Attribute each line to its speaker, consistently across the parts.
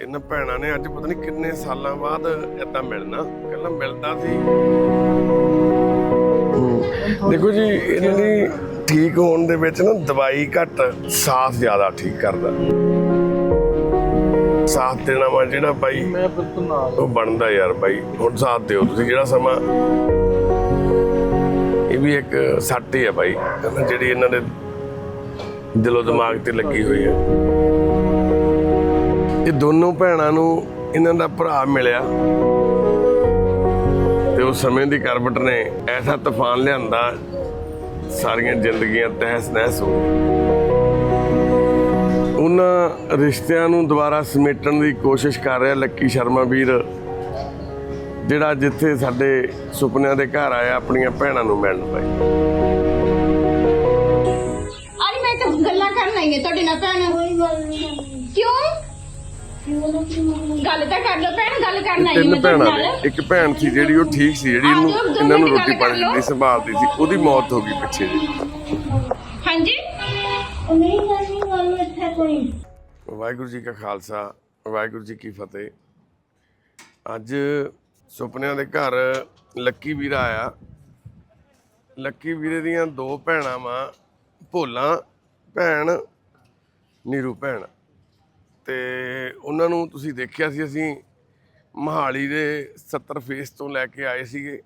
Speaker 1: ਇਹਨਾਂ ਭੈਣਾਂ ਨੇ ਅੱਜ ਪਤਾ ਨਹੀਂ ਕਿੰਨੇ ਸਾਲਾਂ ਬਾਅਦ ਏਦਾਂ ਮਿਲਣਾ। ਪਹਿਲਾਂ ਮਿਲਦਾ ਸੀ। ਦੇਖੋ ਜੀ ਇਹਨਾਂ ਦੀ ਠੀਕ ਹੋਣ ਦੇ ਵਿੱਚ ਨਾ ਦਵਾਈ ਘੱਟ ਸਾਥ ਜ਼ਿਆਦਾ ਠੀਕ ਕਰਦਾ। ਸਾਥ ਦੇਣਾ ਵਾ ਜਿਹੜਾ ਬਾਈ
Speaker 2: ਮੈਂ ਬਿਲਕੁਲ ਨਾਲ
Speaker 1: ਉਹ ਬਣਦਾ ਯਾਰ ਬਾਈ। ਹੁਣ ਸਾਥ ਦਿਓ ਤੁਸੀਂ ਜਿਹੜਾ ਸਮਾਂ। ਇਹ ਵੀ ਇੱਕ ਸੱਟ ਹੀ ਆ ਬਾਈ। ਜਿਹੜੀ ਇਹਨਾਂ ਦੇ ਦਿਲੋਂ ਦਿਮਾਗ ਤੇ ਲੱਗੀ ਹੋਈ ਹੈ। ਇਹ ਦੋਨੋਂ ਭੈਣਾਂ ਨੂੰ ਇਹਨਾਂ ਦਾ ਭਰਾ ਮਿਲਿਆ। ਤੇ ਉਸ ਸਮੇਂ ਦੀ ਕਰਵਟ ਨੇ ਐਸਾ ਤੂਫਾਨ ਲਿਆਂਦਾ, ਸਾਰੀਆਂ ਜ਼ਿੰਦਗੀਆਂ ਤਹਿਸ ਨਹਿਸ ਹੋ ਗਈਆਂ। ਉਹਨਾਂ ਰਿਸ਼ਤਿਆਂ ਨੂੰ ਦੁਬਾਰਾ ਸਮੇਟਣ ਦੀ ਕੋਸ਼ਿਸ਼ ਕਰ ਰਿਹਾ ਲੱਕੀ ਸ਼ਰਮਾ ਵੀਰ, ਜਿਹੜਾ ਜਿੱਥੇ ਸਾਡੇ ਸੁਪਨਿਆਂ ਦੇ ਘਰ ਆਇਆ ਆਪਣੀਆਂ ਭੈਣਾਂ ਨੂੰ ਮਿਲਣ ਪਈ
Speaker 3: ਗੱਲ ਤਾਂ ਕਰ ਲਓ ਭੈਣ ਗੱਲ ਕਰਨ ਆਈ
Speaker 1: ਤਿੰਨ
Speaker 3: ਮੈਂ ਤੁਹਾਡੇ
Speaker 1: ਭੈਣਾਂ
Speaker 3: ਨਾਲ।
Speaker 1: ਨੇ ਇੱਕ ਭੈਣ ਸੀ ਜਿਹੜੀ ਉਹ ਠੀਕ ਸੀ ਜਿਹੜੀ ਇਹਨੂੰ
Speaker 3: ਦੋ
Speaker 1: ਇਹਨਾਂ ਨੂੰ
Speaker 3: ਮਿੰਟ
Speaker 1: ਰੋਟੀ
Speaker 3: ਗੱਲ
Speaker 1: ਪਾਣੀ
Speaker 3: ਕਰ ਲਓ।
Speaker 1: ਦੀ ਸੰਭਾਲਦੀ ਸੀ ਉਹਦੀ ਮੌਤ ਹੋ ਗਈ ਪਿੱਛੇ ਜੀ
Speaker 3: ਹਾਂਜੀ?
Speaker 4: ਉਹ ਨਹੀਂ ਕਰਨੀ ਗੱਲ ਇੱਥੇ ਕੋਈ।
Speaker 1: ਵਾਹਿਗੁਰੂ ਜੀ ਕਾ ਖਾਲਸਾ ਵਾਹਿਗੁਰੂ ਜੀ ਕੀ ਫਤਿਹ। ਅੱਜ ਸੁਪਨਿਆਂ ਦੇ ਘਰ ਲੱਕੀ ਵੀਰਾ ਆਇਆ। ਲੱਕੀ ਵੀਰੇ ਦੀਆਂ ਦੋ ਭੈਣਾਂ ਵਾਂ ਭੋਲਾ ਭੈਣ ਨੀਰੂ ਭੈਣ। ਤੇ ਉਹਨਾਂ ਨੂੰ ਤੁਸੀਂ ਦੇਖਿਆ ਸੀ ਅਸੀਂ ਮਹਾਲੀ ਦੇ 70 ਫੇਸ ਤੋਂ ਲੈ ਕੇ ਆਏ ਸੀਗੇ।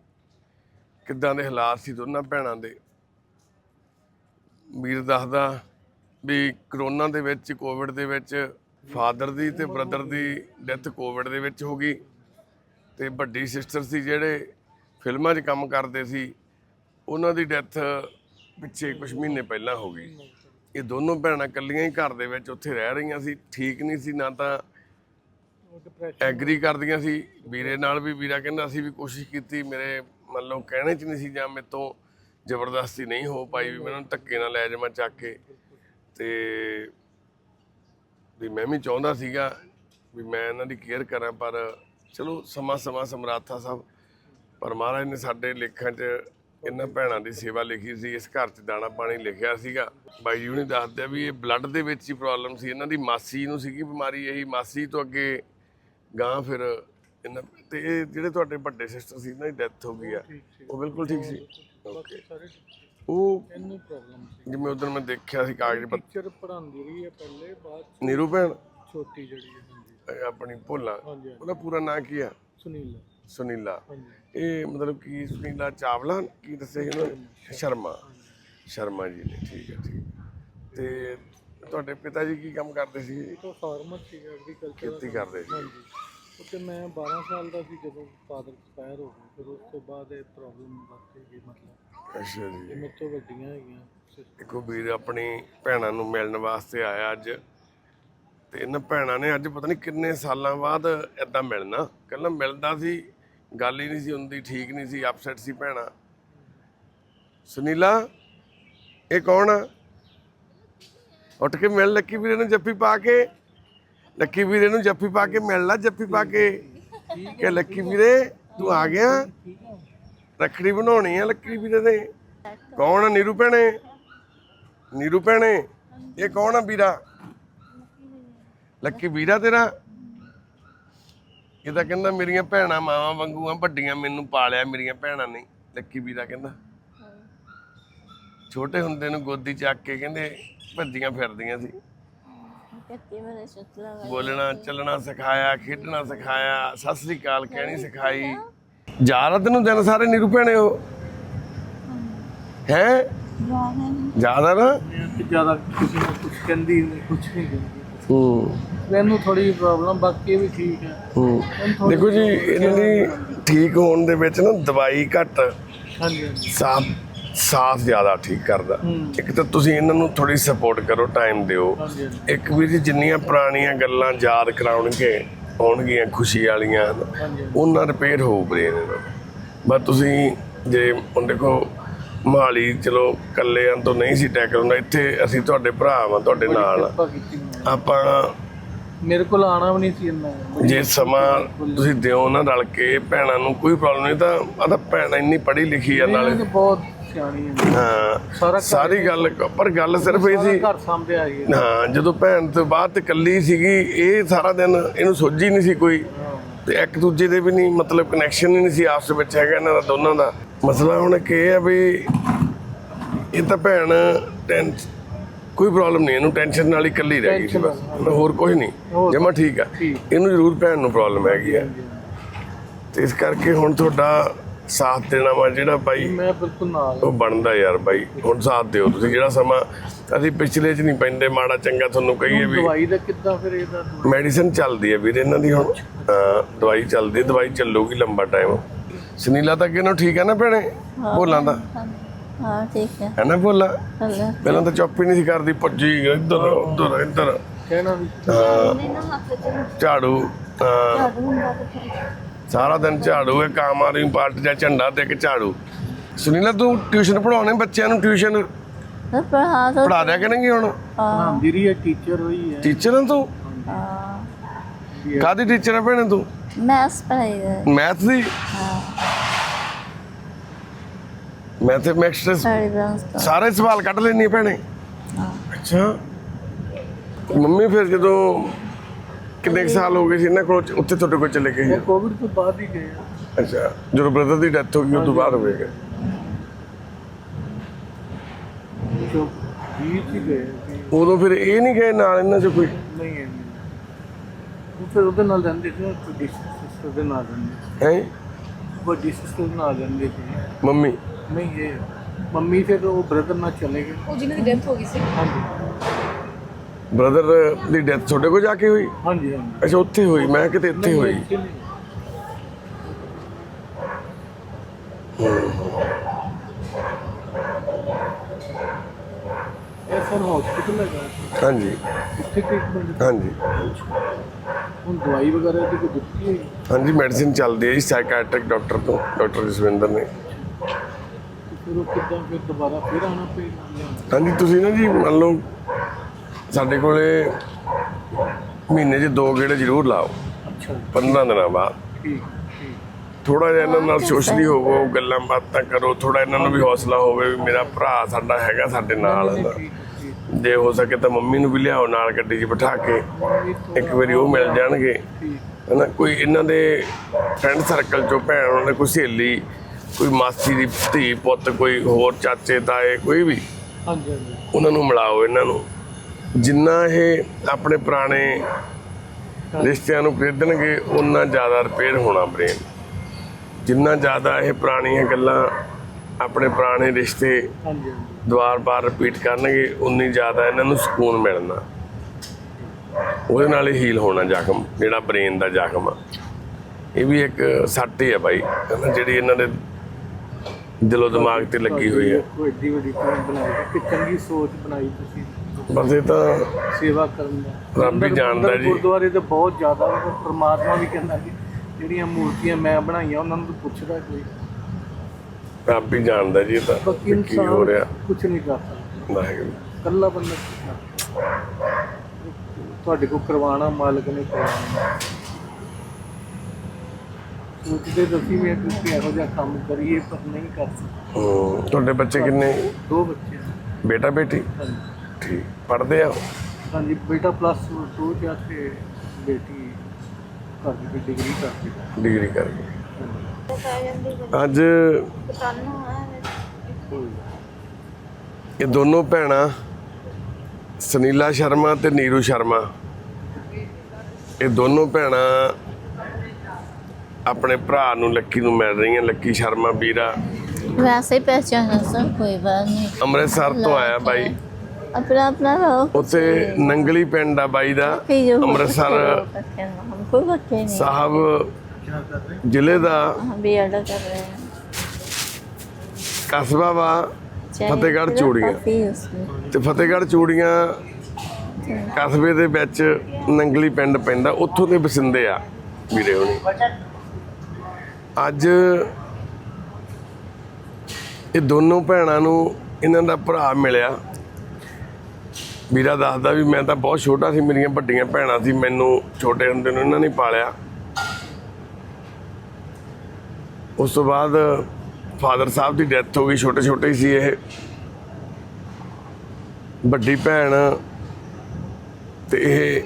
Speaker 1: ਕਿੱਦਾਂ ਦੇ ਹਾਲਾਤ ਸੀ ਦੋਨਾਂ ਭੈਣਾਂ ਦੇ? ਵੀਰ ਦੱਸਦਾ ਵੀ ਕਰੋਨਾ ਦੇ ਵਿੱਚ ਕੋਵਿਡ ਦੇ ਵਿੱਚ, ਫਾਦਰ ਦੀ ਤੇ ਬ੍ਰਦਰ ਦੀ ਡੈਥ ਕੋਵਿਡ ਦੇ ਵਿੱਚ ਹੋ ਗਈ ਤੇ ਵੱਡੀ ਸਿਸਟਰ ਸੀ ਜਿਹੜੇ ਫਿਲਮਾਂ 'ਚ ਕੰਮ ਕਰਦੇ ਸੀ, ਉਹਨਾਂ ਦੀ ਡੈਥ ਪਿੱਛੇ ਕੁਝ ਮਹੀਨੇ ਪਹਿਲਾਂ ਹੋ ਗਈ। ਇਹ ਦੋਨੋਂ ਭੈਣਾਂ ਇਕੱਲੀਆਂ ਹੀ ਘਰ ਦੇ ਵਿੱਚ ਉੱਥੇ ਰਹਿ ਰਹੀਆਂ ਸੀ ਠੀਕ ਨਹੀਂ ਸੀ ਨਾ ਤਾਂ ਐਗਰੀ ਕਰਦੀਆਂ ਸੀ। ਵੀਰੇ ਨਾਲ ਵੀ ਵੀਰਾ ਕਹਿੰਦਾ ਅਸੀਂ ਵੀ ਕੋਸ਼ਿਸ਼ ਕੀਤੀ ਮੇਰੇ ਮੰਨ ਲਓ ਕਹਿਣੇ ਚ ਨਹੀਂ ਸੀ ਜਾਂ ਮੇਰੇ ਤੋਂ ਜ਼ਬਰਦਸਤੀ ਨਹੀਂ ਹੋ ਪਾਈ ਵੀ ਮੈਨੂੰ ਧੱਕੇ ਨਾਲ ਲੈ ਜਾਵਾਂ ਚੱਕ ਕੇ। ਤੇ ਵੀ ਮੈਂ ਵੀ ਚਾਹੁੰਦਾ ਸੀਗਾ ਵੀ ਮੈਂ ਇਹਨਾਂ ਦੀ ਕੇਅਰ ਕਰਾਂ ਪਰ ਚਲੋ ਸਮਾਂ ਸਮਾਂ ਸਮਰਾਥਾ ਸਭ। ਪਰ ਮਹਾਰਾਜ ਨੇ ਸਾਡੇ ਲੇਖਾਂ 'ਚ ਇਹਨਾਂ ਭੈਣਾਂ ਦੀ ਸੇਵਾ ਲਿਖੀ ਸੀ ਇਸ ਘਰ 'ਚ ਦਾਣਾ ਪਾਣੀ ਲਿਖਿਆ ਸੀਗਾ। ਬਾਈ ਜੀ ਹੁਣੀ ਦੱਸਦੇ ਵੀ ਇਹ ਬਲੱਡ ਦੇ ਵਿੱਚ ਹੀ ਪ੍ਰੋਬਲਮ ਸੀ ਇਹਨਾਂ ਦੀ ਮਾਸੀ ਨੂੰ ਸੀਗੀ ਬਿਮਾਰੀ ਇਹੀ ਮਾਸੀ ਤੋਂ ਅੱਗੇ ਗਾਂ ਫਿਰ ਇਹਨਾਂ ਤੇ ਇਹ ਜਿਹੜੇ ਤੁਹਾਡੇ ਵੱਡੇ ਸਿਸਟਰ ਸੀ ਇਹਨਾਂ ਦੀ ਡੈਥ ਹੋ ਗਈ ਆ। ਉਹ ਬਿਲਕੁਲ ਠੀਕ ਸੀ? ਓਕੇ ਉਹ
Speaker 2: ਇਹਨੂੰ ਪ੍ਰੋਬਲਮ ਸੀ।
Speaker 1: ਜਿਵੇਂ ਉਦੋਂ ਮੈਂ ਦੇਖਿਆ ਸੀ ਕਾਗਜ਼ ਪੱਤਰ
Speaker 2: ਟੀਚਰ ਪੜਾਉਂਦੀ ਰਹੀ ਹੈ ਪਹਿਲੇ ਬਾਅਦ 'ਚ
Speaker 1: ਨੀਰੂ ਭੈਣ?
Speaker 2: ਛੋਟੀ ਜਿਹੜੀ ਹੈ
Speaker 1: ਆਪਣੀ ਭੋਲਾ।
Speaker 2: ਹਾਂਜੀ ਹਾਂਜੀ।
Speaker 1: ਉਹਦਾ ਪੂਰਾ ਨਾਂ ਕੀ ਆ?
Speaker 2: ਸੁਨੀਲ।
Speaker 1: ਸੁਨੀਲਾ। ਇਹ ਮਤਲਬ ਕੀ ਸੁਨੀਲਾ ਚਾਵਲਾ ਕੀ ਦੱਸਿਆ ਉਹਨਾਂ? ਸ਼ਰਮਾ। ਸ਼ਰਮਾ ਜੀ ਨੇ ਠੀਕ ਹੈ ਠੀਕ। ਤੇ ਤੁਹਾਡੇ ਪਿਤਾ ਜੀ ਕੀ ਕੰਮ ਕਰਦੇ ਸੀ?
Speaker 2: ਇਹ ਤਾਂ ਫਾਰਮਰ ਸੀ ਐਗਰੀਕਲਚਰ
Speaker 1: ਖੇਤੀ ਕਰਦੇ ਸੀ।
Speaker 2: ਹਾਂਜੀ। ਉੱਤੇ ਮੈਂ 12 ਸਾਲ ਦਾ ਸੀ ਜਦੋਂ ਫਾਦਰ ਐਕਸਪਾਇਰ ਹੋ ਗਏ ਫਿਰ ਉਸ ਤੋਂ ਬਾਅਦ ਇਹ ਪ੍ਰੋਬਲਮ ਵੱਧ ਗਈ ਮਤਲਬ।
Speaker 1: ਅੱਛਾ ਜੀ।
Speaker 2: ਮੇਰੇ ਤੋਂ ਵੱਡੀਆਂ ਹੈਗੀਆਂ।
Speaker 1: ਦੇਖੋ ਵੀਰ ਆਪਣੀ ਭੈਣਾਂ ਨੂੰ ਮਿਲਣ ਵਾਸਤੇ ਆਇਆ ਅੱਜ। ਤੇ ਇਹਨਾਂ ਭੈਣਾਂ ਨੇ ਅੱਜ ਪਤਾ ਨਹੀਂ ਕਿੰਨੇ ਸਾਲਾਂ ਬਾਅਦ ਏਦਾਂ ਮਿਲਣਾ। ਕੱਲਾ ਮਿਲਦਾ ਸੀ ਗੱਲ ਹੀ ਨਹੀਂ ਸੀ ਹੁੰਦੀ, ਠੀਕ ਨਹੀਂ ਸੀ ਅਪਸੈਟ ਸੀ ਭੈਣਾਂ। ਸੁਨੀਲਾ, ਇਹ ਕੌਣ ਆ? ਉੱਠ ਕੇ ਮਿਲ ਲੱਕੀ ਵੀਰੇ ਨੂੰ ਜੱਫੀ ਪਾ ਕੇ। ਲੱਕੀ ਵੀਰੇ ਨੂੰ ਜੱਫੀ ਪਾ ਕੇ ਮਿਲ ਲਾ ਜੱਫੀ ਪਾ ਕੇ। ਕਿ ਲੱਕੀ ਵੀਰੇ, ਤੂੰ ਆ ਗਿਆ? ਰੱਖੜੀ ਬਣਾਉਣੀ ਆ ਲੱਕੀ ਵੀਰੇ ਦੇ। ਕੌਣ ਆ ਨੀਰੂ ਭੈਣੇ? ਨੀਰੂ ਭੈਣੇ, ਇਹ ਕੌਣ ਆ ਵੀਰਾ? ਲੱਕੀ ਵੀਰਾ ਤੇਰਾ? ਇਹ ਤਾਂ ਕਹਿੰਦਾ ਮੇਰੀਆਂ ਭੈਣਾਂ ਮਾਵਾਂ ਵਾਂਗੂ ਆ ਵੱਡੀਆਂ ਮੈਨੂੰ ਪਾਲਿਆ ਮੇਰੀਆਂ ਭੈਣਾਂ ਨੇ ਲੱਕੀ ਵੀਰਾ ਕਹਿੰਦਾ। ਛੋਟੇ ਹੁੰਦੇ ਨੂੰ ਗੋਦੀ ਚੱਕ ਕੇ ਕਹਿੰਦੇ ਭੱਜੀਆਂ ਫਿਰਦੀਆਂ ਸੀ।
Speaker 4: ਕੱਤੀ ਮੇਰੇ ਸੁਤਲਾ
Speaker 1: ਬੋਲਣਾ ਚੱਲਣਾ ਸਿਖਾਇਆ ਖੇਡਣਾ ਸਿਖਾਇਆ ਸਤਿ ਸ੍ਰੀ ਅਕਾਲ ਕਹਿਣੀ ਸਿਖਾਈ। ਯਾਦ ਤੈਨੂੰ ਦਿਨ ਸਾਰੇ ਨੀਰੂ ਭੈਣੇ ਹੋ। ਹੈ? ਜ਼ਿਆਦਾ ਨਾ।
Speaker 2: ਜ਼ਿਆਦਾ ਕਿਸੇ ਨੂੰ ਕੁਝ ਕਹਿੰਦੀ ਨਹੀਂ ਕੁਝ ਨਹੀਂ ਕਹਿੰਦੀ।
Speaker 1: ਹੂੰ।
Speaker 2: ਮੈਨੂੰ ਥੋੜੀ ਪ੍ਰੋਬਲਮ ਬਾਕੀ ਵੀ ਠੀਕ ਹੈ।
Speaker 1: ਹੂੰ। ਦੇਖੋ ਜੀ ਇਹਨਾਂ ਦੀ ਠੀਕ ਹੋਣ ਦੇ ਵਿੱਚ ਨਾ ਦਵਾਈ ਘੱਟ
Speaker 2: ਹਾਂਜੀ
Speaker 1: ਸਾਥ ਸਾਥ ਜ਼ਿਆਦਾ ਠੀਕ ਕਰਦਾ।
Speaker 2: ਹੂੰ।
Speaker 1: ਇੱਕ ਤਾਂ ਤੁਸੀਂ ਇਹਨਾਂ ਨੂੰ ਥੋੜੀ ਸਪੋਰਟ ਕਰੋ ਟਾਈਮ ਦਿਓ। ਇੱਕ ਵੀ ਜੀ ਜਿੰਨੀਆਂ ਪੁਰਾਣੀਆਂ ਗੱਲਾਂ ਯਾਦ ਕਰਾਉਣਗੇ ਆਉਣਗੀਆਂ ਖੁਸ਼ੀ ਵਾਲੀਆਂ ਉਹਨਾਂ ਰਿਪੇਅਰ ਹੋਊ ਬ੍ਰੇਨ ਬਸ ਤੁਸੀਂ ਜੇ ਹੁਣ ਦੇਖੋ ਮਹਾਲੀ ਚਲੋ ਕੱਲਿਆਂ ਤੋਂ ਨਹੀਂ ਸੀ ਟੈਕਲ ਹੁੰਦਾ ਇੱਥੇ ਅਸੀਂ ਤੁਹਾਡੇ ਭਰਾ ਵਾਂ ਤੁਹਾਡੇ ਨਾਲ। ਆਪਾਂ
Speaker 2: ਮੇਰੇ ਕੋਲ ਆਣਾ ਵੀ ਨਹੀਂ ਸੀ ਇੰਨਾ।
Speaker 1: ਜੇ ਸਮਾਂ ਤੁਸੀਂ ਦਿਓ ਨਾ ਰਲ ਕੇ ਭੈਣਾਂ ਨੂੰ ਕੋਈ ਪ੍ਰੋਬਲਮ ਨਹੀਂ ਤਾਂ ਆ ਤਾਂ ਭੈਣ ਇੰਨੀ ਪੜ੍ਹੀ ਲਿਖੀ ਆ ਨਾਲੇ।
Speaker 2: ਬਹੁਤ ਸਿਆਣੀ ਹੈ
Speaker 1: ਹਾਂ
Speaker 2: ਸਾਰਾ ਘਰ-
Speaker 1: ਸਾਰੀ ਗੱਲ ਪਰ ਗੱਲ ਸਿਰਫ ਇਹ
Speaker 2: ਸਾਰਾ
Speaker 1: ਸੀ।
Speaker 2: ਘਰ ਸਾਂਭਿਆ ਹੀ ਹੈ
Speaker 1: ਹਾਂ ਜਦੋਂ ਭੈਣ ਤੋਂ ਬਾਅਦ ਤੇ ਇਕੱਲੀ ਸੀਗੀ ਇਹ ਸਾਰਾ ਦਿਨ ਇਹਨੂੰ ਸੋਝੀ ਨਹੀਂ ਸੀ ਕੋਈ। ਤੇ ਇੱਕ ਦੂਜੇ ਦੇ ਵੀ ਨਹੀਂ ਮਤਲਬ ਕਨੈਕਸ਼ਨ ਹੀ ਨਹੀਂ ਸੀ ਆਪਸ ਵਿੱਚ ਹੈਗਾ ਇਹਨਾਂ ਦਾ ਦੋਨਾਂ ਦਾ। ਮਸਲਾ ਹੁਣ ਕਿ ਇਹ ਆ ਵੀ ਇਹ ਤਾਂ ਭੈਣ ਟੈਨ ਕੋਈ ਪ੍ਰੋਬਲਮ ਨਹੀਂ ਇਹਨੂੰ ਟੈਨਸ਼ਨ ਨਾਲ ਹੀ ਇਕੱਲੀ ਰਹਿ ਗਈ ਸੀ ਬਸ। ਹੋਰ ਕੁਝ ਨਹੀਂ। ਜਮਾ ਠੀਕ ਆ। ਇਹਨੂੰ ਜ਼ਰੂਰ ਭੈਣ ਨੂੰ ਪ੍ਰੋਬਲਮ ਹੈਗੀ ਆ। ਤੇ ਇਸ ਕਰਕੇ ਹੁਣ ਤੁਹਾਡਾ ਸਾਥ ਦੇਣਾ ਵਾ ਜਿਹੜਾ ਬਾਈ
Speaker 2: ਮੈਂ ਬਿਲਕੁਲ ਨਾਲ
Speaker 1: ਉਹ ਬਣਦਾ ਯਾਰ ਬਾਈ। ਹੁਣ ਸਾਥ ਦਿਓ ਤੁਸੀਂ ਜਿਹੜਾ ਸਮਾਂ ਅਸੀਂ ਪਿਛਲੇ 'ਚ ਨਹੀਂ ਪੈਂਦੇ ਮਾੜਾ ਚੰਗਾ ਤੁਹਾਨੂੰ ਕਹੀਏ ਵੀ।
Speaker 2: ਦਵਾਈ ਦਾ ਕਿੱਦਾਂ ਫਿਰ ਇਹਦਾ
Speaker 1: ਮੈਡੀਸਨ ਚੱਲਦੀ ਹੈ ਵੀਰ ਇਹਨਾਂ ਦੀ ਹੁਣ ਦਵਾਈ ਚੱਲਦੀ ਹੈ, ਦਵਾਈ ਚੱਲੂਗੀ ਲੰਬਾ ਟਾਈਮ ਸੁਨੀਲਾ ਤਾਂ ਕਿਨੂੰ ਠੀਕ ਹੈ ਨਾ ਭੈਣੇ? ਭੋਲਾਂ ਦਾ?
Speaker 4: ਹਾਂ ਠੀਕ ਹੈ।
Speaker 1: ਹੈ ਨਾ ਭੋਲਾ?
Speaker 4: ਹਲੇ।
Speaker 1: ਪਹਿਲਾਂ ਤਾਂ ਚੁੱਪ ਹੀ ਨਹੀਂ ਸੀ ਕਰਦੀ ਭੱਜੀ ਇੱਧਰ ਉੱਧਰ ਇੱਧਰ।
Speaker 2: ਕਹਿਣਾ ਵੀ।
Speaker 1: ਝਾੜੂ ਸਾਰਾ ਦਿਨ ਝਾੜੂ ਇੱਕ ਆਮ ਆਦਮੀ ਪਾਰਟੀ ਦਾ ਝੰਡਾ ਤੇ ਇੱਕ ਝਾੜੂ। ਸੁਨੀਲਾ ਤੂੰ ਟਿਊਸ਼ਨ ਪੜਾਉਣੇ ਬੱਚਿਆਂ ਨੂੰ ਟਿਊਸ਼ਨ? ਪੜਾ ਦਿਆ ਕਰਨਗੇ ਹੁਣ?
Speaker 4: ਹਾਂ।
Speaker 2: ਹੈ ਟੀਚਰ ਹੋਈ ਹੈ।
Speaker 1: ਟੀਚਰ ਹੈ ਤੂੰ?
Speaker 4: ਹਾਂ।
Speaker 1: ਕਾਦੀ ਟੀਚਰ ਹੈ ਭੈਣੇ ਤੂੰ?
Speaker 4: ਮੈਥ ਪੜ੍ਹਾਈ ਹੈ
Speaker 1: ਮੈਥ ਦੀ?
Speaker 4: ਹਾਂ।
Speaker 1: ਮੈਥਮੈਟਿਕਸ ਦੇ
Speaker 4: ਸਾਰੀ ਤੋਂ
Speaker 1: ਸਾਰੇ ਸਵਾਲ ਕੱਢ ਲੈਣੀ ਭੈਣੇ।
Speaker 4: ਹਾਂ।
Speaker 1: ਅੱਛਾ। ਮੰਮੀ ਫਿਰ ਜਦੋਂ ਕਿੰਨੇ ਕੁ ਸਾਲ ਹੋ ਗਏ ਸੀ ਇਹਨਾਂ ਕੋਲ ਉੱਥੇ ਤੁਹਾਡੇ ਕੋਲ ਚਲੇ ਗਏ
Speaker 2: ਕੋਵਿਡ ਤੋਂ ਬਾਅਦ ਹੀ ਗਏ। ਆ।
Speaker 1: ਅੱਛਾ ਜਦੋਂ ਬ੍ਰਦਰ ਦੀ ਡੈਥ ਹੋ ਗਈ ਉਸ ਤੋਂ ਬਾਅਦ ਹੋਏ ਗਏ।
Speaker 2: ਜੋ ਵੀਹ ਚ ਹੀ ਗਏ ਸੀ।
Speaker 1: ਉਦੋਂ ਫਿਰ ਇਹ ਨਹੀਂ ਗਏ ਨਾਲ ਇਹਨਾਂ 'ਚ ਕੋਈ?
Speaker 2: ਨਹੀਂ ਹੈ ਉਹ ਫਿਰ ਉਹਦੇ ਨਾਲ ਰਹਿੰਦੇ ਸੀ ਵੱਡੀ ਸਿਸਟਰ ਦੇ ਨਾਲ ਰਹਿੰਦੇ
Speaker 1: ਹੈ?
Speaker 2: ਵੱਡੀ ਸਿਸਟਰ ਨਾਲ ਰਹਿੰਦੇ ਸੀ।
Speaker 1: ਮੰਮੀ?
Speaker 2: ਨਹੀਂ ਇਹ ਮੰਮੀ ਫਿਰ ਉਹ ਬ੍ਰਦਰ ਨਾਲ ਚਲੇ ਗਏ।
Speaker 3: ਉਹ ਜਿਹਨਾਂ ਦੀ ਡੈਥ ਹੋ ਗਈ ਸੀ।
Speaker 2: ਹਾਂਜੀ।
Speaker 1: ਬ੍ਰਦਰ ਦੀ ਡੈਥ ਤੁਹਾਡੇ ਕੋਲ ਜਾ ਕੇ ਹੋਈ?
Speaker 2: ਹਾਂਜੀ ਹਾਂਜੀ।
Speaker 1: ਅੱਛਾ ਉੱਥੇ ਹੋਈ। ਮੈਂ ਕਿਤੇ ਇੱਥੇ ਹੋਈ।
Speaker 2: ਇੱਥੇ ਨਹੀਂ। ਇਹ ਸਰ ਹਸਪੀਟਲ ਹੈਗਾ
Speaker 1: ਹਾਂਜੀ।
Speaker 2: ਉੱਥੇ ਟ੍ਰੀਟਮੈਂਟ
Speaker 1: ਹਾਂਜੀ।
Speaker 2: ਹੁਣ ਦਵਾਈ ਵਗੈਰਾ ਦੀ ਕੋਈ ਦਿੱਤੀ ਹੈ
Speaker 1: ਹਾਂਜੀ ਮੈਡੀਸਿਨ ਚੱਲਦੀ ਹੈ ਜੀ ਸਾਈਕੈਟ੍ਰਿਕ ਡਾਕਟਰ ਤੋਂ ਡਾਕਟਰ ਜਸਵਿੰਦਰ ਨੇ।
Speaker 2: ਫਿਰ ਉਹ ਕਿੱਦਾਂ ਫਿਰ ਦੁਬਾਰਾ ਫਿਰ ਆਉਣਾ ਪਏਗਾ ਲਿਆਉਣਾ।
Speaker 1: ਹਾਂਜੀ ਤੁਸੀਂ ਨਾ ਜੀ ਮੰਨ ਲਓ ਸਾਡੇ ਕੋਲੇ ਮਹੀਨੇ 'ਚ ਦੋ ਗੇੜੇ ਜ਼ਰੂਰ ਲਾਓ।
Speaker 2: ਅੱਛਾ। ਜੀ,
Speaker 1: 15 ਦਿਨਾਂ ਬਾਅਦ।
Speaker 2: ਠੀਕ ਠੀਕ।
Speaker 1: ਥੋੜਾ ਜਿਹਾ ਇਹਨਾਂ ਨਾਲ ਸੋਸ਼ਲੀ ਹੋਵੋ ਗੱਲਾਂ ਬਾਤਾਂ ਕਰੋ ਥੋੜਾ ਇਹਨਾਂ ਨੂੰ ਵੀ ਹੌਸਲਾ ਹੋਵੇ ਵੀ ਮੇਰਾ ਭਰਾ ਸਾਡਾ ਹੈਗਾ ਸਾਡੇ ਨਾਲ। ਜੇ ਹੋ ਸਕੇ ਤਾਂ ਮੰਮੀ ਨੂੰ ਵੀ ਲਿਆਓ ਨਾਲ ਗੱਡੀ 'ਚ ਬਿਠਾ ਕੇ। ਇੱਕ ਵਾਰੀ ਉਹ ਮਿਲ ਜਾਣਗੇ। ਹਨਾ ਕੋਈ ਇਹਨਾਂ ਦੇ ਫਰੈਂਡ ਸਰਕਲ ਚੋਂ ਭੈਣ ਉਹਨਾਂ ਦੇ ਕੋਈ ਸਹੇਲੀ ਕੋਈ ਮਾਸੀ ਦੀ ਧੀ ਪੁੱਤ ਕੋਈ ਹੋਰ ਚਾਚੇ ਤਾਏ ਕੋਈ ਵੀ
Speaker 2: ਹਾਂਜੀ ਹਾਂਜੀ।
Speaker 1: ਉਹਨਾਂ ਨੂੰ ਮਿਲਾਓ ਇਹਨਾਂ ਨੂੰ। ਜਿੰਨਾ ਇਹ ਆਪਣੇ ਪੁਰਾਣੇ ਰਿਸ਼ਤਿਆਂ ਨੂੰ ਖਰੀਦਣਗੇ ਉਨਾ ਜ਼ਿਆਦਾ ਰਿਪੇਅਰ ਹੋਣਾ ਬ੍ਰੇਨ ਜਿੰਨਾ ਜ਼ਿਆਦਾ ਇਹ ਪੁਰਾਣੀਆਂ ਗੱਲਾਂ ਆਪਣੇ ਪੁਰਾਣੇ ਰਿਸ਼ਤੇ
Speaker 2: ਹਾਂਜੀ
Speaker 1: ਦੁਆਰ-ਬਾਰ ਰਿਪੀਟ ਕਰਨਗੇ ਉਨੀ ਜ਼ਿਆਦਾ ਇਹਨਾਂ ਨੂੰ ਸਕੂਨ ਮਿਲਣਾ। ਉਹਦੇ ਨਾਲ ਹੀ ਹੀਲ ਹੋਣਾ ਜ਼ਖਮ ਜਿਹੜਾ ਬ੍ਰੇਨ ਦਾ ਜ਼ਖਮ ਆ। ਇਹ ਵੀ ਇੱਕ ਸੱਟ ਹੀ ਆ ਬਾਈ। ਜਿਹੜੀ ਇਹਨਾਂ ਦੇ ਦਿਲੋਂ ਦਿਮਾਗ ਤੇ ਲੱਗੀ ਹੋਈ ਹੈ।
Speaker 2: ਕੋਈ ਏਡੀ ਵੱਡੀ ਟੀਮ ਬਣਾਈ ਹੈ, ਕਿ ਚੰਗੀ ਸੋਚ ਬਣਾਈ ਤੁਸੀਂ।
Speaker 1: ਬਸ ਇਹ ਤਾਂ
Speaker 2: ਸੇਵਾ ਕਰਨ ਦਾ।
Speaker 1: ਰੱਬ ਹੀ ਜਾਣਦਾ ਜੀ।
Speaker 2: ਗੁਰਦੁਆਰੇ ਤੇ ਬਹੁਤ ਜ਼ਿਆਦਾ ਪਰ ਪ੍ਰਮਾਤਮਾ ਵੀ ਕਹਿੰਦਾ ਜੀ ਜਿਹੜੀਆਂ ਮੂਰਤੀਆਂ ਮੈਂ ਬਣਾਈਆਂ ਉਹਨਾਂ ਨੂੰ ਪੁੱਛਦਾ ਕੋਈ।
Speaker 1: ਰੱਬ ਹੀ ਜਾਣਦਾ ਜੀ ਇਹ ਤਾਂ
Speaker 2: ਬਾਕੀ
Speaker 1: ਕੀ ਹੋ ਰਿਹਾ।
Speaker 2: ਕੁਝ ਨਹੀਂ ਕਰ ਸਕਦਾ।
Speaker 1: ਵਾਹਿਗੁਰੂ।
Speaker 2: ਇਕੱਲਾ ਬੰਦਾ ਕੀ? ਤੁਹਾਡੇ ਕੋਲ ਕਰਵਾਉਣਾ ਮਾਲਕ ਨੇ ਕਰਵਾਉਣਾ। ਸੋਚਦੇ ਤਾਂ ਸੀ ਵੀ ਤੁਸੀਂ ਇਹੋ ਜਿਹਾ ਕੰਮ ਕਰੀਏ ਪਰ ਨਹੀਂ ਕਰ ਸਕਦੇ।
Speaker 1: ਹੂੰ, ਤੁਹਾਡੇ ਬੱਚੇ ਕਿੰਨੇ?
Speaker 2: ਦੋ ਬੱਚੇ ਹਨ।
Speaker 1: ਬੇਟਾ ਬੇਟੀ?
Speaker 2: ਹਾਂਜੀ।
Speaker 1: ਠੀਕ ਪੜ੍ਹਦੇ ਆ
Speaker 2: ਹਾਂਜੀ ਬੇਟਾ ਪਲੱਸ 2 ਚ ਆ ਤੇ ਬੇਟੀ ਕਰਦੀ ਵੀ ਡਿਗਰੀ ਕਰਦੀ ਹੈ
Speaker 1: ਡਿਗਰੀ ਕਰਕੇ ਅੱਜ ਇਹ ਦੋਨੋਂ ਭੈਣਾਂ ਸੁਨੀਲਾ ਸ਼ਰਮਾ ਤੇ ਨੀਰੂ ਸ਼ਰਮਾ। ਇਹ ਦੋਨੋਂ ਭੈਣਾਂ ਆਪਣੇ ਭਰਾ ਨੂੰ ਲੱਕੀ ਨੂੰ ਮਿਲ ਰਹੀ ਹਾਂ ਲੱਕੀ ਸ਼ਰਮਾ ਵੀਰਾ।
Speaker 4: ਵੈਸੇ ਹੀ ਪਹਿਚਾਨਾ ਸਰ ਕੋਈ ਬਾਤ ਨਹੀਂ।
Speaker 1: ਅੰਮ੍ਰਿਤਸਰ ਤੋਂ ਆਇਆ ਬਾਈ।
Speaker 4: ਆਪਣਾ ਆਪਣਾ ਰਹੋ।
Speaker 1: ਉੱਥੇ ਨੰਗਲੀ ਪਿੰਡ ਆ ਬਾਈ ਦਾ ਅੰਮ੍ਰਿਤਸਰ। ਸਾਹਿਬ ਜ਼ਿਲ੍ਹੇ ਦਾ। ਕਸਬਾ ਵਾ
Speaker 4: ਫਤਿਹਗੜ੍ਹ ਚੂੜੀਆਂ।
Speaker 1: ਤੇ ਫਤਿਹਗੜ੍ਹ ਚੂੜੀਆਂ ਕਸਬੇ ਦੇ ਵਿੱਚ ਨੰਗਲੀ ਪਿੰਡ ਪੈਂਦਾ ਉੱਥੋਂ ਦੇ ਬਸਿੰਦੇ ਆ ਵੀਰੇ ਹੋਣੀ। ਅੱਜ ਇਹ ਦੋਨੋਂ ਭੈਣਾਂ ਨੂੰ ਇਹਨਾਂ ਦਾ ਭਰਾ ਮਿਲਿਆ। ਵੀਰਾ ਦੱਸਦਾ ਵੀ ਮੈਂ ਤਾਂ ਬਹੁਤ ਛੋਟਾ ਸੀ, ਮੇਰੀਆਂ ਵੱਡੀਆਂ ਭੈਣਾਂ ਸੀ, ਮੈਨੂੰ ਛੋਟੇ ਹੁੰਦੇ ਨੂੰ ਇਹਨਾਂ ਨੇ ਪਾਲਿਆ। ਉਸ ਤੋਂ ਬਾਅਦ ਫਾਦਰ ਸਾਹਿਬ ਦੀ ਡੈਥ ਹੋ ਗਈ ਛੋਟੇ ਛੋਟੇ ਹੀ ਸੀ ਇਹ। ਵੱਡੀ ਭੈਣ ਤੇ ਇਹ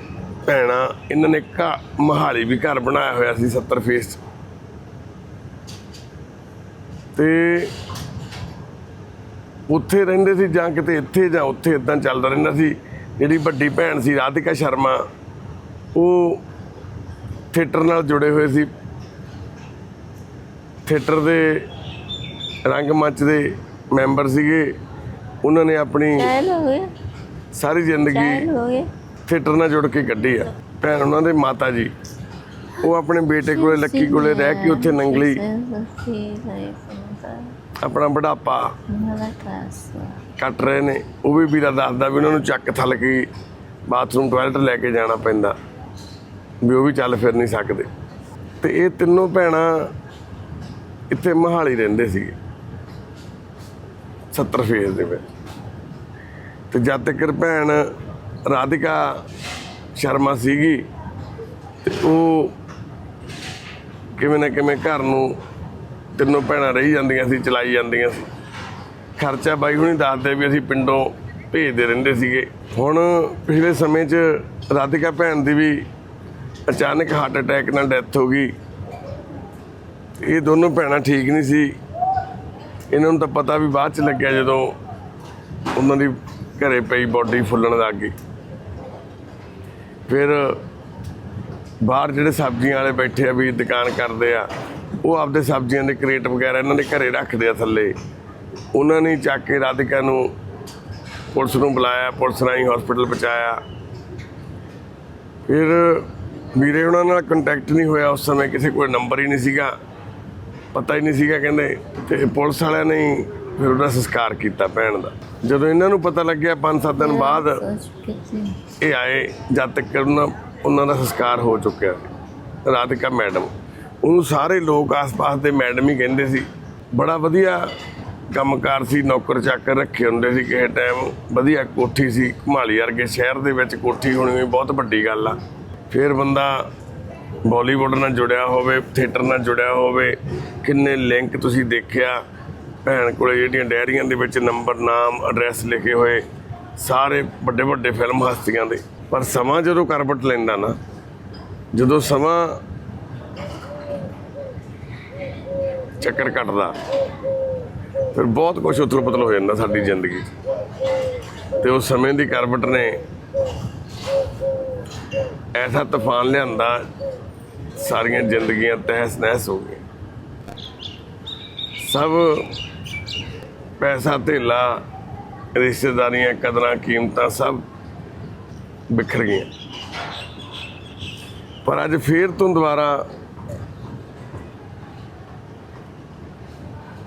Speaker 1: ਭੈਣਾਂ ਇਹਨਾਂ ਨੇ ਘਾ ਮਹਾਲੀ ਵੀ ਘਰ ਬਣਾਇਆ ਹੋਇਆ ਸੀ 70 ਫੇਸ 'ਚ। ਤੇ ਉੱਥੇ ਰਹਿੰਦੇ ਸੀ ਜਾਂ ਕਿਤੇ ਇੱਥੇ ਜਾਂ ਉੱਥੇ ਇਦਾਂ ਚੱਲਦਾ ਰਹਿੰਦਾ ਸੀ। ਜਿਹੜੀ ਵੱਡੀ ਭੈਣ ਸੀ ਰਾਧਿਕਾ ਸ਼ਰਮਾ ਉਹ ਥੀਏਟਰ ਨਾਲ ਜੁੜੇ ਹੋਏ ਸੀ। ਥੀਏਟਰ ਦੇ ਰੰਗਮੰਚ ਦੇ ਮੈਂਬਰ ਸੀਗੇ। ਉਹਨਾਂ ਨੇ ਆਪਣੀ ਸਾਰੀ ਜ਼ਿੰਦਗੀ ਥੀਏਟਰ ਨਾਲ ਜੁੜ ਕੇ ਕੱਢੀ ਆ। ਭੈਣ ਉਹਨਾਂ ਦੇ ਮਾਤਾ ਜੀ। ਉਹ ਆਪਣੇ ਬੇਟੇ ਕੋਲੇ ਲੱਕੀ ਕੋਲੇ ਰਹਿ ਕੇ ਉੱਥੇ ਨੰਗਲੀ ਆਪਣਾ ਬੁਢਾਪਾ ਕੱਟ ਰਹੇ ਨੇ। ਉਹ ਵੀ ਵੀਰਾ ਦੱਸਦਾ ਵੀ ਉਹਨਾਂ ਨੂੰ ਚੱਕ ਥਲ ਕੇ ਬਾਥਰੂਮ ਟਾਇਲਟ ਲੈ ਕੇ ਜਾਣਾ ਪੈਂਦਾ। ਵੀ ਉਹ ਵੀ ਚੱਲ ਫਿਰ ਨਹੀਂ ਸਕਦੇ। ਤੇ ਇਹ ਤਿੰਨੋਂ ਭੈਣਾਂ ਇੱਥੇ ਮਹਾਲੀ ਰਹਿੰਦੇ ਸੀਗੇ। 70 ਫੇਜ਼ ਦੇ ਵਿੱਚ। ਤੇ ਜਦ ਤੱਕ ਭੈਣ ਰਾਧਿਕਾ ਸ਼ਰਮਾ ਸੀਗੀ ਤੇ ਉਹ ਕਿਵੇਂ ਨਾ ਕਿਵੇਂ ਘਰ ਨੂੰ ਤਿੰਨੋਂ ਭੈਣਾਂ ਰਹੀ ਜਾਂਦੀਆਂ ਸੀ, ਚਲਾਈ ਜਾਂਦੀਆਂ ਸੀ। ਖਰਚਾ ਬਾਈ ਹੁਣੀ ਦੱਸਦੇ ਵੀ ਅਸੀਂ ਪਿੰਡੋਂ ਭੇਜਦੇ ਰਹਿੰਦੇ ਸੀਗੇ। ਹੁਣ ਪਿਛਲੇ ਸਮੇਂ 'ਚ ਰਾਧਿਕਾ ਭੈਣ ਦੀ ਵੀ ਅਚਾਨਕ ਹਾਰਟ ਅਟੈਕ ਨਾਲ ਡੈਥ ਹੋ ਗਈ। ਇਹ ਦੋਨੋਂ ਭੈਣਾਂ ਠੀਕ ਨਹੀਂ ਸੀ। ਇਹਨਾਂ ਨੂੰ ਤਾਂ ਪਤਾ ਵੀ ਬਾਅਦ 'ਚ ਲੱਗਿਆ ਜਦੋਂ ਉਹਨਾਂ ਦੀ ਘਰੇ ਪਈ ਬੋਡੀ ਫੁੱਲਣ ਲੱਗ ਗਈ। ਫਿਰ ਬਾਹਰ ਜਿਹੜੇ ਸਬਜ਼ੀਆਂ ਵਾਲੇ ਬੈਠੇ ਆ ਵੀ ਦੁਕਾਨ ਕਰਦੇ ਆ ਉਹ ਆਪਦੇ ਸਬਜ਼ੀਆਂ ਦੇ ਕਰੇਟ ਵਗੈਰਾ ਇਹਨਾਂ ਦੇ ਘਰੇ ਰੱਖਦੇ ਆ ਥੱਲੇ। ਉਹਨਾਂ ਨੇ ਚੱਕ ਕੇ ਰਾਧਿਕਾ ਨੂੰ ਪੁਲਿਸ ਨੂੰ ਬੁਲਾਇਆ, ਪੁਲਿਸ ਰਾਹੀਂ ਹਸਪੀਟਲ ਪਹੁੰਚਾਇਆ। ਫਿਰ ਵੀਰੇ ਉਹਨਾਂ ਨਾਲ ਕੰਟੈਕਟ ਨਹੀਂ ਹੋਇਆ ਉਸ ਸਮੇਂ, ਕਿਸੇ ਕੋਲ ਨੰਬਰ ਹੀ ਨਹੀਂ ਸੀਗਾ। ਪਤਾ ਹੀ ਨਹੀਂ ਸੀਗਾ ਕਹਿੰਦੇ, ਤੇ ਪੁਲਿਸ ਵਾਲਿਆਂ ਨੇ ਹੀ ਫਿਰ ਉਹਦਾ ਸੰਸਕਾਰ ਕੀਤਾ ਭੈਣ ਦਾ। ਜਦੋਂ ਇਹਨਾਂ ਨੂੰ ਪਤਾ ਲੱਗਿਆ 5-7 ਦਿਨ ਬਾਅਦ, ਇਹ ਆਏ, ਜਦ ਤੱਕ ਉਹਨਾਂ ਉਹਨਾਂ ਦਾ ਸੰਸਕਾਰ ਹੋ ਚੁੱਕਿਆ। ਰਾਧਿਕਾ ਮੈਡਮ। ਉਹਨੂੰ ਸਾਰੇ ਲੋਕ ਆਸ-ਪਾਸ ਦੇ ਮੈਡਮ ਹੀ ਕਹਿੰਦੇ ਸੀ। ਬੜਾ ਵਧੀਆ ਕੰਮਕਾਰ ਸੀ, ਨੌਕਰ ਚਾਕਰ ਰੱਖੇ ਹੁੰਦੇ ਸੀ ਕਿਸੇ ਟਾਈਮ ਵਧੀਆ ਕੋਠੀ ਸੀ, ਘੁਮਾਲੀ ਵਰਗੇ ਸ਼ਹਿਰ ਦੇ ਵਿੱਚ ਕੋਠੀ ਹੋਣੀ ਵੀ ਬਹੁਤ ਵੱਡੀ ਗੱਲ ਆ। ਫਿਰ ਬੰਦਾ ਬਾਲੀਵੁੱਡ ਨਾਲ ਜੁੜਿਆ ਹੋਵੇ, ਥੀਏਟਰ ਨਾਲ ਜੁੜਿਆ ਹੋਵੇ, ਕਿੰਨੇ ਲਿੰਕ ਤੁਸੀਂ ਦੇਖਿਆ। ਭੈਣ ਕੋਲੇ ਜਿਹੜੀਆਂ ਡੈਰੀਆਂ ਦੇ ਵਿੱਚ ਨੰਬਰ ਨਾਮ ਐਡਰੈਸ ਲਿਖੇ ਹੋਏ, ਸਾਰੇ ਵੱਡੇ ਵੱਡੇ ਫਿਲਮ ਹਸਤੀਆਂ ਦੇ। ਪਰ ਸਮਾਂ ਜਦੋਂ ਕਰਵਟ ਲੈਂਦਾ ਨਾ, ਜਦੋਂ ਸਮਾਂ ਚੱਕਰ ਕੱਟਦਾ। ਫਿਰ ਬਹੁਤ ਕੁਝ ਉਥਲ ਪੁਥਲ ਹੋ ਜਾਂਦਾ ਸਾਡੀ ਜ਼ਿੰਦਗੀ 'ਚ। ਤੇ ਉਸ ਸਮੇਂ ਦੀ ਕਰਵਟ ਨੇ ਐਸਾ ਤੂਫਾਨ ਲਿਆਂਦਾ, ਸਾਰੀਆਂ ਜ਼ਿੰਦਗੀਆਂ ਤਹਿਸ ਨਹਿਸ ਹੋ ਗਈਆਂ। ਸਭ ਪੈਸਾ, ਧੇਲਾ, ਰਿਸ਼ਤੇਦਾਰੀਆਂ, ਕਦਰਾਂ, ਕੀਮਤਾਂ ਸਭ ਬਿਖਰ ਗਈਆਂ। ਪਰ ਅੱਜ ਫੇਰ ਤੋਂ ਦੁਬਾਰਾ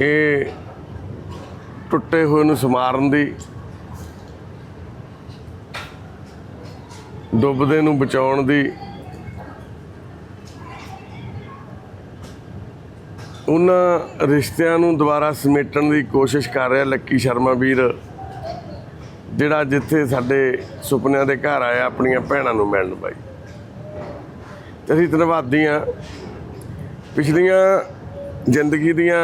Speaker 1: ਇਹ ਟੁੱਟੇ ਹੋਏ ਨੂੰ ਸਮਾਰਨ ਦੀ ਡੁੱਬਦੇ ਨੂੰ ਬਚਾਉਣ ਦੀ ਉਹਨਾਂ ਰਿਸ਼ਤਿਆਂ ਨੂੰ ਦੁਬਾਰਾ ਸਮੇਟਣ ਦੀ ਕੋਸ਼ਿਸ਼ ਕਰ ਰਿਹਾ ਲੱਕੀ ਸ਼ਰਮਾ ਵੀਰ, ਜਿਹੜਾ ਜਿੱਥੇ ਸਾਡੇ ਸੁਪਨਿਆਂ ਦੇ ਘਰ ਆਇਆ ਆਪਣੀਆਂ ਭੈਣਾਂ ਨੂੰ ਮਿਲਣ ਬਾਈ। ਤੇ ਅਸੀਂ ਧੰਨਵਾਦੀ ਹਾਂ। ਪਿਛਲੀਆਂ ਜ਼ਿੰਦਗੀ ਦੀਆਂ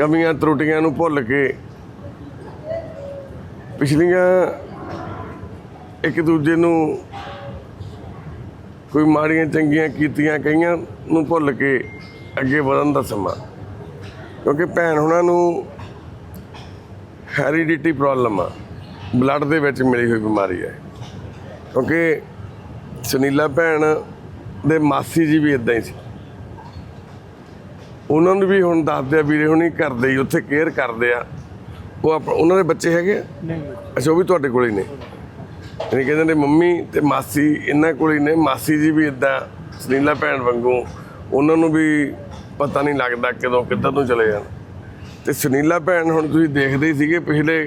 Speaker 1: ਕਮੀਆਂ ਤਰੁੱਟੀਆਂ ਨੂੰ ਭੁੱਲ ਕੇ ਪਿਛਲੀਆਂ ਇੱਕ ਦੂਜੇ ਨੂੰ ਕੋਈ ਮਾੜੀਆਂ ਚੰਗੀਆਂ ਕੀਤੀਆਂ ਕਈਆਂ ਨੂੰ ਭੁੱਲ ਕੇ ਅੱਗੇ ਵਧਣ ਦਾ ਸਮਾਂ। ਕਿਉਂਕਿ ਭੈਣ ਹੁਣਾਂ ਨੂੰ ਹੈਰੀਡਿਟੀ ਪ੍ਰੋਬਲਮ ਆ। ਬਲੱਡ ਦੇ ਵਿੱਚ ਮਿਲੀ ਹੋਈ ਬਿਮਾਰੀ ਹੈ। ਕਿਉਂਕਿ ਸੁਨੀਲਾ ਭੈਣ ਦੇ ਮਾਸੀ ਜੀ ਵੀ ਇਦਾਂ ਹੀ ਸੀ। ਉਹਨਾਂ ਨੂੰ ਵੀ ਹੁਣ ਦੱਸਦੇ ਆ ਵੀਰੇ ਹੁਣੀ ਕਰਦੇ ਹੀ ਉੱਥੇ ਕੇਅਰ ਕਰਦੇ ਆ। ਉਹ ਉਹਨਾਂ ਦੇ ਬੱਚੇ ਹੈਗੇ ਆ?
Speaker 2: ਨਹੀਂ।
Speaker 1: ਅੱਛਾ ਉਹ ਵੀ ਤੁਹਾਡੇ ਕੋਲ ਹੀ ਨੇ? ਯਾਨੀ ਕਹਿੰਦੇ ਨੇ ਮੰਮੀ ਤੇ ਮਾਸੀ ਇਹਨਾਂ ਕੋਲ ਹੀ ਨੇ। ਮਾਸੀ ਜੀ ਵੀ ਇਦਾਂ ਸੁਨੀਲਾ ਭੈਣ ਵਾਂਗੂ ਉਹਨਾਂ ਨੂੰ ਵੀ ਪਤਾ ਨਹੀਂ ਲੱਗਦਾ ਕਦੋਂ ਕਿੱਧਰ ਨੂੰ ਚਲੇ ਜਾਣ। ਤੇ ਸੁਨੀਲਾ ਭੈਣ ਹੁਣ ਤੁਸੀਂ ਦੇਖਦੇ ਹੀ ਸੀਗੇ ਪਿਛਲੇ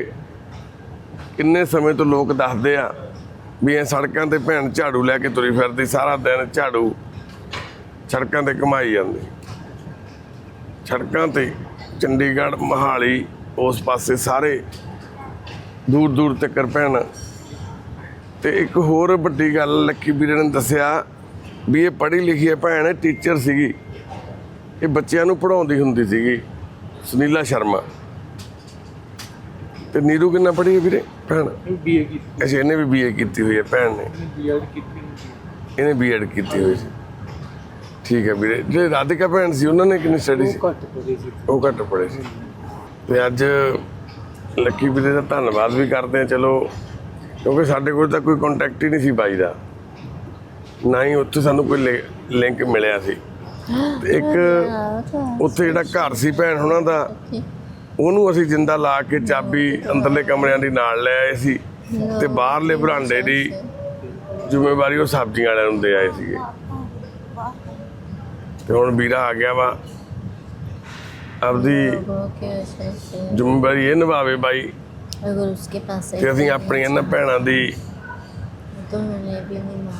Speaker 1: ਕਿੰਨੇ ਸਮੇਂ ਤੋਂ ਲੋਕ ਦੱਸਦੇ ਆ ਵੀ ਇਹ ਸੜਕਾਂ ਤੇ ਭੈਣ ਝਾੜੂ ਲੈ ਕੇ ਤੁਰੀ ਫਿਰਦੀ ਸਾਰਾ ਦਿਨ ਝਾੜੂ ਸੜਕਾਂ ਤੇ ਘਮਾਈ ਜਾਂਦੀ। ਸੜਕਾਂ ਤੇ ਚੰਡੀਗੜ੍ਹ ਮਹਾਲੀ ਉਸ ਪਾਸੇ ਸਾਰੇ ਦੂਰ ਦੂਰ ਤੱਕ ਭੈਣ। ਤੇ ਇੱਕ ਹੋਰ ਵੱਡੀ ਗੱਲ ਲੱਕੀ ਵੀਰੇ ਨੇ ਦੱਸਿਆ ਵੀ ਇਹ ਪੜ੍ਹੀ ਲਿਖੀ ਹੈ ਭੈਣ ਟੀਚਰ ਸੀਗੀ। ਇਹ ਬੱਚਿਆਂ ਨੂੰ ਪੜਾਉਂਦੀ ਹੁੰਦੀ ਸੀਗੀ ਸੁਨੀਲਾ ਸ਼ਰਮਾ। ਤੇ ਨੀਰੂ ਕਿੰਨਾ ਪੜ੍ਹੀ ਹੈ ਵੀਰੇ ਭੈਣ?
Speaker 2: ਬੀਏ ਕੀਤੀ।
Speaker 1: ਅੱਛਾ ਇਹਨੇ ਵੀ ਬੀਏ ਕੀਤੀ ਹੋਈ ਹੈ ਭੈਣ ਨੇ।
Speaker 2: ਬੀਐਡ ਕੀਤੀ।
Speaker 1: ਇਹਨੇ ਬੀਐਡ ਕੀਤੀ ਹੋਈ ਸੀ। ਠੀਕ ਹੈ ਵੀਰੇ। ਜਿਹੜੇ ਰਾਧਿਕਾ ਭੈਣ ਸੀ ਉਹਨਾਂ ਨੇ ਕਿੰਨੀ ਸਟੱਡੀ ਸੀ?
Speaker 2: ਉਹ ਘੱਟ ਪੜੇ ਸੀ।
Speaker 1: ਉਹ ਘੱਟ ਪੜੇ ਸੀ। ਤੇ ਅੱਜ ਲੱਕੀ ਵੀਰੇ ਦਾ ਧੰਨਵਾਦ ਵੀ ਕਰਦੇ ਆ ਚਲੋ ਕਿਉਂਕਿ ਸਾਡੇ ਕੋਲ ਤਾਂ ਕੋਈ ਕੰਟੈਕਟ ਹੀ ਨਹੀਂ ਸੀ ਬਾਈ ਦਾ। ਨਾ ਹੀ ਉੱਥੇ ਸਾਨੂੰ ਕੋਈ ਲਿੰਕ ਮਿਲਿਆ ਸੀ। ਤੇ ਇੱਕ ਉੱਥੇ ਜਿਹੜਾ ਘਰ ਸੀ ਭੈਣ ਉਹਨਾਂ ਦਾ ਉਹਨੂੰ ਅਸੀਂ ਜਿੰਦਾ ਲਾ ਕੇ ਚਾਬੀ ਅੰਦਰਲੇ ਕਮਰਿਆਂ ਦੀ ਨਾਲ ਲੈ ਆਏ ਸੀ। ਤੇ ਬਾਹਰਲੇ ਬਰਾਂਡੇ ਦੀ ਜ਼ਿੰਮੇਵਾਰੀ ਉਹ ਸਬਜ਼ੀਆਂ ਵਾਲਿਆਂ ਨੂੰ ਦੇ ਆਏ ਸੀਗੇ। ਤੇ ਹੁਣ ਵੀਰਾ ਆ ਗਿਆ ਵਾ। ਆਪਦੀ ਜ਼ਿੰਮੇਵਾਰੀ ਇਹ ਨਿਭਾਵੇ ਬਾਈ।
Speaker 4: ਅਗਰ ਉਸਕੇ ਪਾਸ ਹੈ
Speaker 1: ਤੇ ਅਸੀਂ ਆਪਣੀਆਂ ਨਾ ਭੈਣਾਂ ਦੀ
Speaker 4: ਨਿਭਾ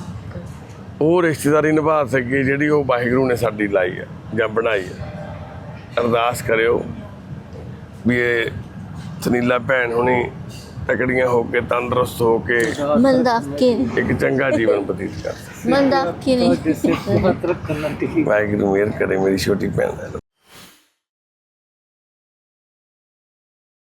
Speaker 1: ਉਹ ਰਿਸ਼ਤੇਦਾਰੀ ਨਿਭਾ ਸਕੇ ਜਿਹੜੀ ਉਹ ਵਾਹਿਗੁਰੂ ਨੇ ਸਾਡੀ ਲਾਈ ਹੈ ਜਾਂ ਬਣਾਈ ਹੈ ਅਰਦਾਸ ਕਰਿਓ ਵੀ ਇਹ ਸੁਨੀਲਾ ਭੈਣ ਹੁਣੀ ਤਕੜੀਆਂ ਹੋ ਕੇ ਤੰਦਰੁਸਤ ਹੋ ਕੇ
Speaker 4: ਕੇ।
Speaker 1: ਇੱਕ ਚੰਗਾ ਜੀਵਨ ਬਤੀਤ ਕਰ
Speaker 2: ਮੰਦਾ ਕੀ ਨਹੀਂ?
Speaker 1: ਵਾਹਿਗੁਰੂ ਮਿਹਰ ਕਰੇ ਮੇਰੀ ਛੋਟੀ ਭੈਣ ਦਾ।